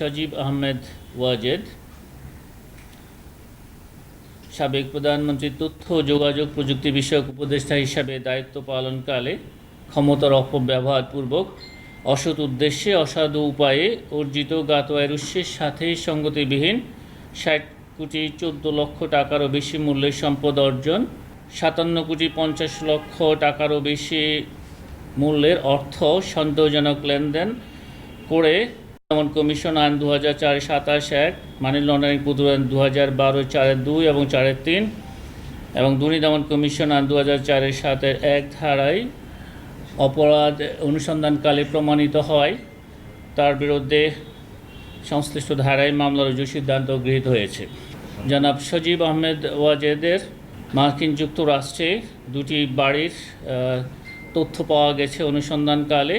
সজীব আহমেদ ওয়াজেদ। সাবেক প্রধানমন্ত্রীর তথ্য ও যোগাযোগ প্রযুক্তি বিষয়ক উপদেষ্টা হিসাবে দায়িত্ব পালনকালে ক্ষমতার অপব্যবহারপূর্বক অসৎ উদ্দেশ্যে অসাধু উপায়ে অর্জিত গাত আয়ের সাথে সঙ্গতিবিহীন ষাট কোটি চোদ্দ লক্ষ টাকারও বেশি মূল্যের সম্পদ অর্জন, সাতান্ন কোটি পঞ্চাশ লক্ষ টাকারও বেশি মূল্যের অর্থ সন্দেহজনক লেনদেন করে যেমন কমিশন আইন দু হাজার চার সাতাশ এক মানি লন্ডারিং প্রতিবেদন দু হাজার বারো চারের দুই এবং চারের তিন, এবং দুর্নীতি দমন কমিশন আইন দু হাজার চারের সাতের এক ধারায় অপরাধ অনুসন্ধানকালে প্রমাণিত হয়। তার বিরুদ্ধে সংশ্লিষ্ট ধারায় মামলা রুজুর সিদ্ধান্ত গৃহীত হয়েছে। জনাব সজীব আহমেদ ওয়াজেদের মার্কিন যুক্তরাষ্ট্রে দুটি বাড়ির তথ্য পাওয়া গেছে অনুসন্ধানকালে।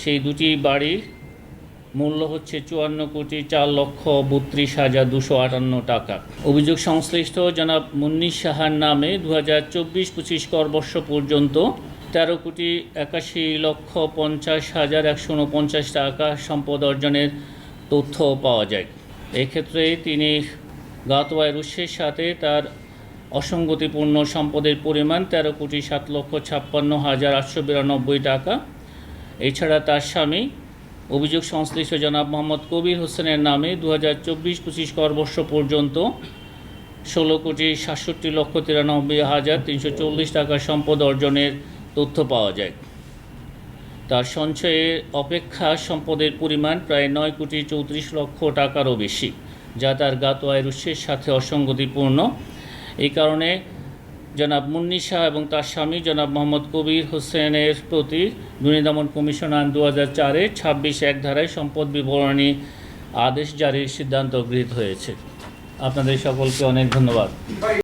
সেই দুটি বাড়ির মূল্য হচ্ছে চুয়ান্ন কোটি চার লক্ষ বত্রিশ হাজার দুশো আটান্ন টাকা। অভিযোগ সংশ্লিষ্ট জনাব মুন্নি সাহার নামে দু হাজার চব্বিশ পঁচিশ করবর্ষ পর্যন্ত তেরো কোটি একাশি লক্ষ পঞ্চাশ হাজার একশো উনপঞ্চাশ টাকা সম্পদ অর্জনের তথ্য পাওয়া যায়। এক্ষেত্রে তিনি গাতওয়ার উৎসের সাথে তার অসঙ্গতিপূর্ণ সম্পদের পরিমাণ তেরো কোটি সাত লক্ষ ছাপ্পান্ন হাজার আটশো বিরানব্বই টাকা। এছাড়া তার স্বামী অভিযোগ সংশ্লিষ্ট জনাব মোহাম্মদ কবির হোসেনের নামে দু হাজার চব্বিশ পঁচিশ করবর্ষ পর্যন্ত ষোলো কোটি সাতষট্টি লক্ষ তিরানব্বই হাজার তিনশো চল্লিশ টাকা সম্পদ অর্জনের তথ্য পাওয়া যায়। তার সঞ্চয়ের অপেক্ষা সম্পদের পরিমাণ প্রায় নয় কোটি চৌত্রিশ লক্ষ টাকারও বেশি, যা তার গাত আয়ের উৎসের সাথে অসঙ্গতিপূর্ণ। এই কারণে জনাব মুন্নি শাহ এবং তার স্বামী জনাব মোহাম্মদ কবির হোসেনের প্রতি দুর্নীতি দমন কমিশন আইন দু হাজার চারে ছাব্বিশ এক ধারায় সম্পদ বিবরণী আদেশ জারির সিদ্ধান্ত গৃহীত হয়েছে। আপনাদের সকলকে অনেক ধন্যবাদ।